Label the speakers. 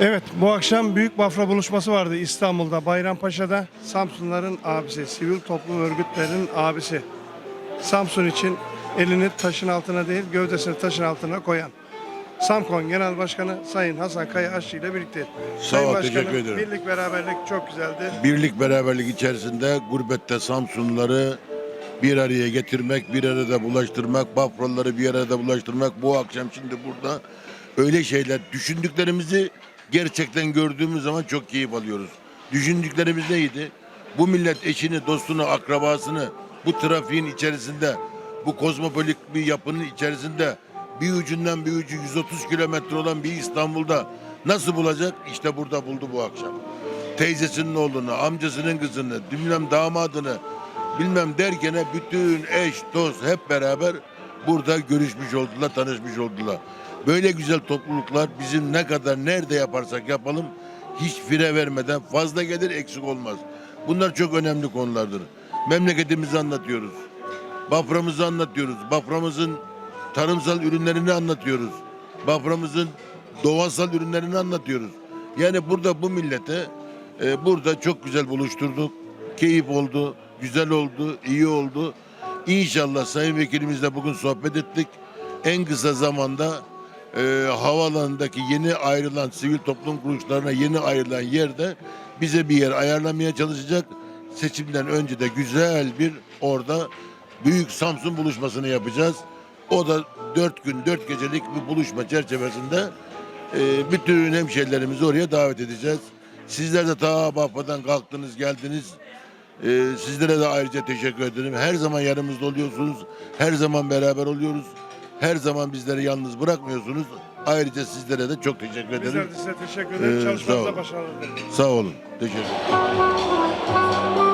Speaker 1: Evet bu akşam Büyük Bafra buluşması vardı İstanbul'da Bayrampaşa'da. Samsunların abisi, sivil toplum örgütlerinin abisi. Samsun için elini taşın altına değil gövdesini taşın altına koyan. Samkon Genel Başkanı Sayın Hasan Kaya Aşçı ile birlikte.
Speaker 2: Sağ ol,
Speaker 1: Sayın
Speaker 2: teşekkür
Speaker 1: Başkanım,
Speaker 2: ederim.
Speaker 1: Birlik beraberlik çok güzeldi.
Speaker 2: Birlik beraberlik içerisinde gurbette Samsunluları bir araya getirmek, bir arada bulaştırmak, Bafralıları bir arada bulaştırmak. Bu akşam şimdi burada öyle şeyler düşündüklerimizi gerçekten gördüğümüz zaman çok keyif alıyoruz. Düşündüklerimiz neydi? Bu millet eşini, dostunu, akrabasını bu trafiğin içerisinde, bu kozmopolit bir yapının içerisinde bir ucundan bir ucu 130 kilometre olan bir İstanbul'da nasıl bulacak? İşte burada buldu bu akşam teyzesinin oğlunu, amcasının kızını, bilmem damadını, bilmem derken bütün eş, dost hep beraber burada görüşmüş oldular, tanışmış oldular. Böyle güzel topluluklar bizim ne kadar nerede yaparsak yapalım hiç fire vermeden fazla gelir eksik olmaz. Bunlar çok önemli konulardır. Memleketimizi anlatıyoruz. Baframızı anlatıyoruz. Baframızın tarımsal ürünlerini anlatıyoruz. Baframızın doğasal ürünlerini anlatıyoruz. Yani burada bu millete e, burada çok güzel buluşturduk. Keyif oldu, güzel oldu, iyi oldu. İnşallah Sayın Vekilimizle bugün sohbet ettik. En kısa zamanda e, havaalanındaki yeni ayrılan sivil toplum kuruluşlarına yeni ayrılan yerde bize bir yer ayarlamaya çalışacak. Seçimden önce de güzel bir orada Büyük Samsun buluşmasını yapacağız. O da dört gün, dört gecelik bir buluşma çerçevesinde e, bütün hemşehrilerimizi oraya davet edeceğiz. Sizler de ta Bafra'dan kalktınız, geldiniz. E, sizlere de ayrıca teşekkür ederim. Her zaman yanımızda oluyorsunuz. Her zaman beraber oluyoruz. Her zaman bizleri yalnız bırakmıyorsunuz. Ayrıca sizlere de çok teşekkür ederim.
Speaker 1: Bizler de size teşekkür ederiz.
Speaker 2: Ee, sağ ol.
Speaker 1: başarılar dileriz.
Speaker 2: Sağ olun. Teşekkür ederim.